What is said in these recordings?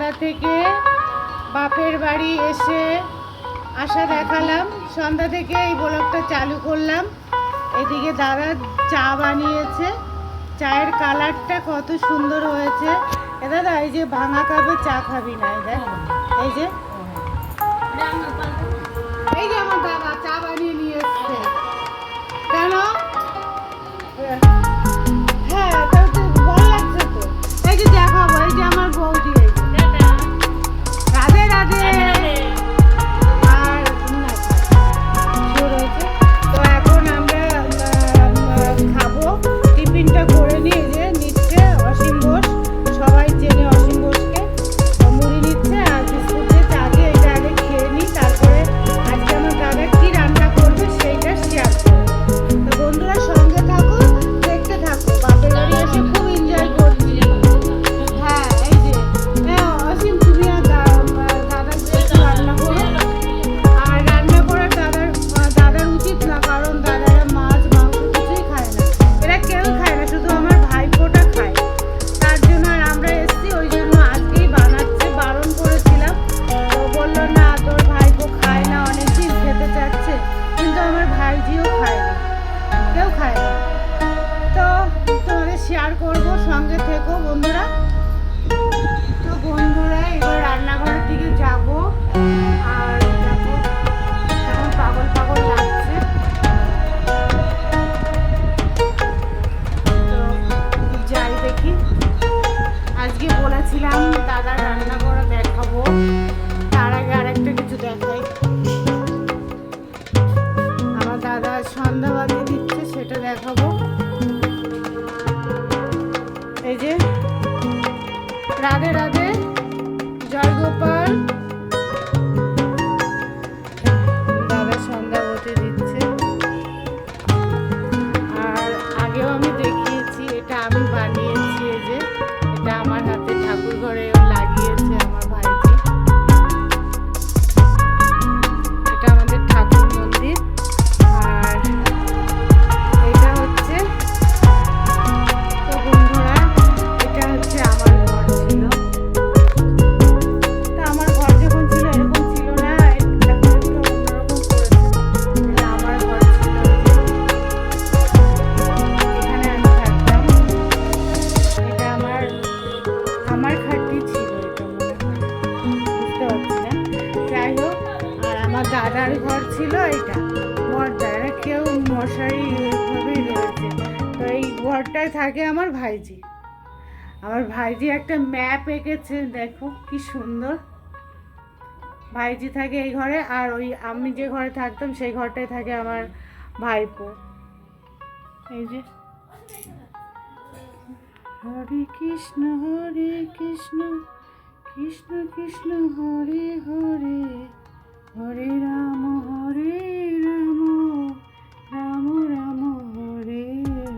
সন্ধ্যা থেকে বাপের বাড়ি এসে আশা দেখালাম। সন্ধ্যা থেকে এই ব্লগটা চালু করলাম। এদিকে দাদা চা বানিয়েছে। চায়ের কালারটা কত সুন্দর হয়েছে। এ দাদা, এই যে ভাঙা কাপে চা খাবি না দেখ। এই যে আমার খাটনি ছিল এটা যাই হোক, আর আমার দাদার ঘর ছিল এটা বড়দার কেউ মশারি এইভাবেই রয়েছে। তো এই ঘরটায় থাকে আমার ভাইজি। আমার ভাইজি একটা ম্যাপ এঁকেছে, দেখো কি সুন্দর। ভাইজি থাকে এই ঘরে, আর ওই আমি যে ঘরে থাকতাম, সেই ঘরটায় থাকে আমার ভাইপো। এই যে। হরে কৃষ্ণ হরে কৃষ্ণ কৃষ্ণ কৃষ্ণ, হরে হরে। হরে রাম হরে রাম রাম রাম, হরে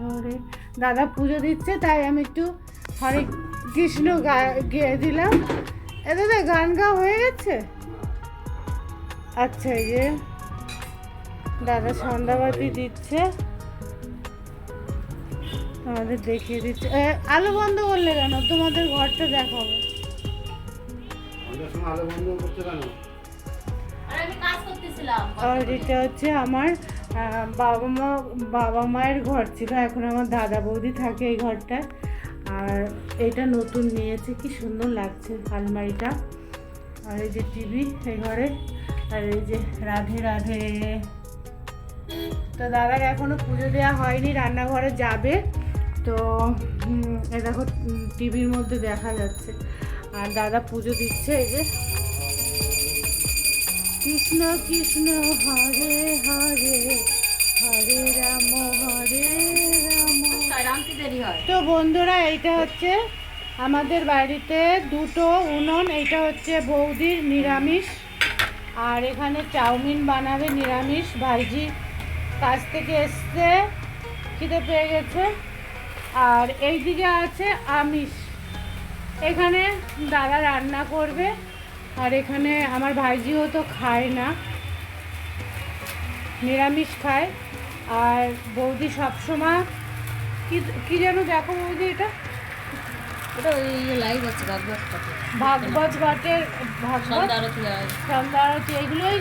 হরে। দাদা পুজো দিচ্ছে, তাই আমি একটু হরে কৃষ্ণ গেয়ে দিলাম। এ দাদা, গান গা হয়ে গেছে? আচ্ছা এই যে দাদা সন্ধ্যাবাতি দিচ্ছে। আমাদের দেখিয়ে দিচ্ছে। আলো বন্ধ করলে কেন? তোমাদের ঘরটা দেখাবো। আমাদের সময় আলো বন্ধ করতে কেন? আমি কাজ করতেছিলাম। আর এটা হচ্ছে আমার বাবা মা বাবা মায়ের ঘর ছিল। এখন আমার দাদা বৌদি থাকে এই ঘরটায়। আর এটা নতুন নিয়েছে। কি সুন্দর লাগছে আলমারিটা। আর এই যে টিভি এই ঘরে। আর এই যে রাধে রাধে। তো দাদার এখনও পুজো দেওয়া হয়নি। রান্নাঘরে যাবে। তো এই দেখো টিভির মধ্যে দেখা যাচ্ছে। আর দাদা পুজো দিচ্ছে এই যে। কৃষ্ণ কৃষ্ণ হরে হরে হরে রাম হরে রাম। তো বন্ধুরা এইটা হচ্ছে আমাদের বাড়িতে দুটো উনুন এইটা হচ্ছে বৌদির নিরামিষ। আর এখানে চাউমিন বানাবে নিরামিষ। ভাইজি কাছ থেকে এসছে খিদে পেয়ে গেছে। আর এইদিকে আছে আমিষ। এখানে দাদা রান্না করবে আর এখানে আমার ভাইজিও তো খায় না। নিরামিষ খায়। আর বৌদি সবসময় কি কি যেন দেখো বৌদি এটা? ভাগবত ঘটের ভাগবত আরতি এগুলোই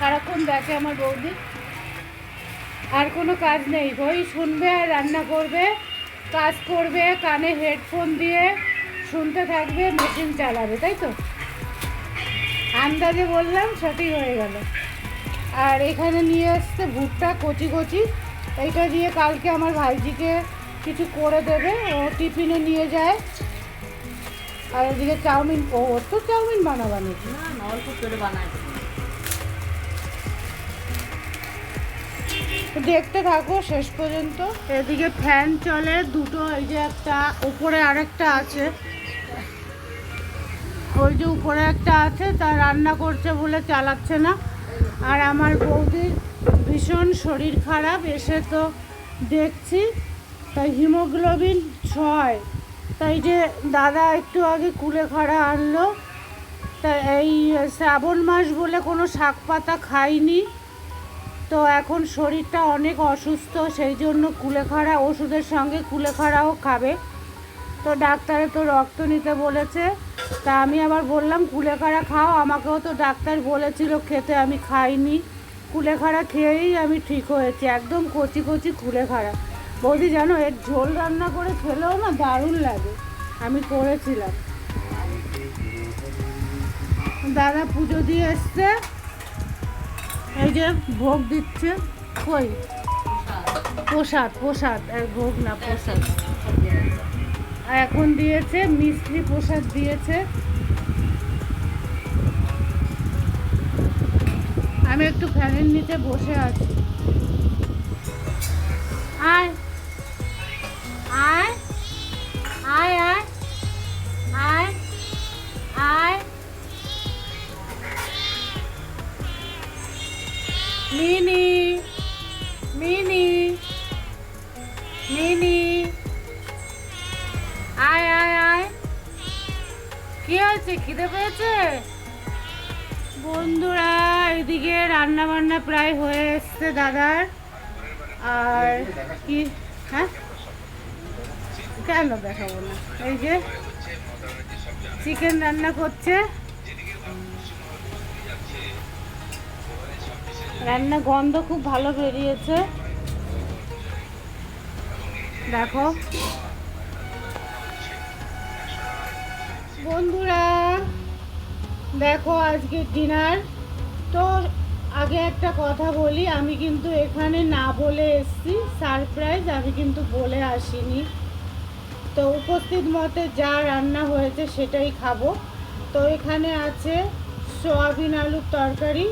সারাক্ষণ দেখে আমার বৌদি। আর কোনো কাজ নেই ওই শুনবে আর রান্না করবে। কাজ করবে, কানে হেডফোন দিয়ে শুনতে থাকবে মেশিন চালাবে, তাই তো? আন্দাজে বললাম সঠিক হয়ে গেল। আর এখানে নিয়ে এসছে ভুট্টা কচি কচি। এইটা দিয়ে কালকে আমার ভাইজিকে কিছু করে দেবে, ও টিফিনে নিয়ে যায়। আর এদিকে চাউমিন, ও তো চাউমিন বানাবা নাকি? না, অল্প করে বানায়। দেখতে থাকো, শেষ পর্যন্ত। এদিকে ফ্যান চলে, দুটো এই যে একটা, উপরে আরেকটা আছে। ওই যে উপরে একটা আছে, তা রান্না করছে বলে চালাচ্ছে না। আর আমার বৌদির ভীষণ শরীর খারাপ, এসে তো দেখছি। তাই হিমোগ্লোবিন ছয়। তাই যে দাদা একটু আগে কুলে খাড়া আনলো। তা এই শ্রাবণ মাস বলে কোনো শাক পাতা খাইনি। তো এখন শরীরটা অনেক অসুস্থ, সেই জন্য কুলেখাড়া ওষুধের সঙ্গে কুলেখাড়াও খাবে। তো ডাক্তারে তো রক্ত নিতে বলেছে, তা আমি আবার বললাম, কুলেখাড়া খাও, আমাকেও তো ডাক্তার বলেছিল খেতে, আমি খাইনি। কুলেখাড়া খেয়েই আমি ঠিক হয়েছি, একদম কচি কচি কুলেখাড়া। বৌদি, জানো, এর ঝোল রান্না করে খেলেও না দারুণ লাগে, আমি করেছিলাম। দাদা পুজো দিয়ে এসছে এই যে ভোগ দিচ্ছে, কই? প্রসাদ প্রসাদ, আর ভোগ না, প্রসাদ। এখন দিয়েছে, মিষ্টি প্রসাদ দিয়েছে। আমি একটু ফ্যানের নিচে বসে আছি। আয়। আয় আয় আয়। বন্ধুরা, এদিকে রান্না বান্না প্রায় হয়ে এসছে দাদার। আর কি? হ্যাঁ? কেন দেখাবো না? এই যে চিকেন রান্না করছে। রান্না গন্ধ খুব ভালো বেরিয়েছে। দেখো। বন্ধুরা দেখো আজকে ডিনার। তো আগে একটা কথা বলি, আমি কিন্তু এখানে না বলে এসছি, সারপ্রাইজ, আমি কিন্তু বলে আসিনি। তো উপস্থিত মতে যা রান্না হয়েছে সেটাই খাব। তো এখানে আছে সোয়াবিন আলুর তরকারি,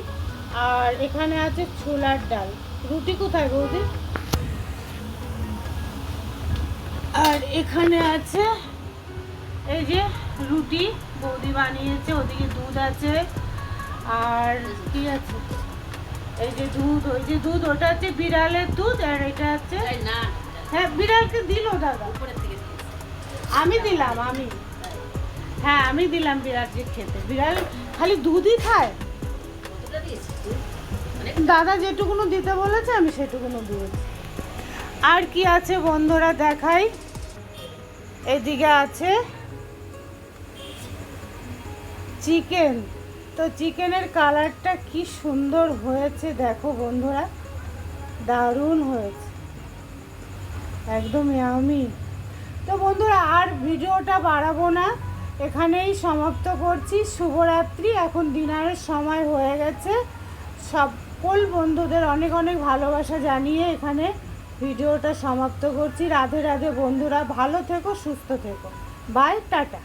আর এখানে আছে ছোলার ডাল। রুটি কোথায় বৌদি? আর এখানে আছে এই যে রুটি বৌদি বানিয়েছে ওদিকে দুধ আছে। আর কি আছে? এই যে দুধ ওই যে দুধ ওটা হচ্ছে বিড়ালের দুধ আর এটা হচ্ছে হ্যাঁ বিড়ালকে দিল দাদা। আমি দিলাম আমি। হ্যাঁ আমি দিলাম বিড়ালকে খেতে। বিড়াল খালি দুধই খায়? অনেক দাদা যেটুকুনো দিতে বলেছে আমি সেটুকুনো দিয়েছি। আর কি আছে বন্ধুরা দেখাই? এদিকে আছে চিকেন। তো চিকেনের কালারটা কি সুন্দর হয়েছে দেখো বন্ধুরা। দারুণ হয়েছে। একদম ইয়ামি তো বন্ধুরা, আর ভিডিওটা বাড়াবো না। এখানেই সমাপ্ত করছি। শুভরাত্রি। এখন ডিনারের সময় হয়ে গেছে। সকল বন্ধুদের অনেক অনেক ভালোবাসা জানিয়ে এখানে ভিডিওটা সমাপ্ত করছি। রাধে রাধে বন্ধুরা, ভালো থেকো, সুস্থ থেকো। Bye tata.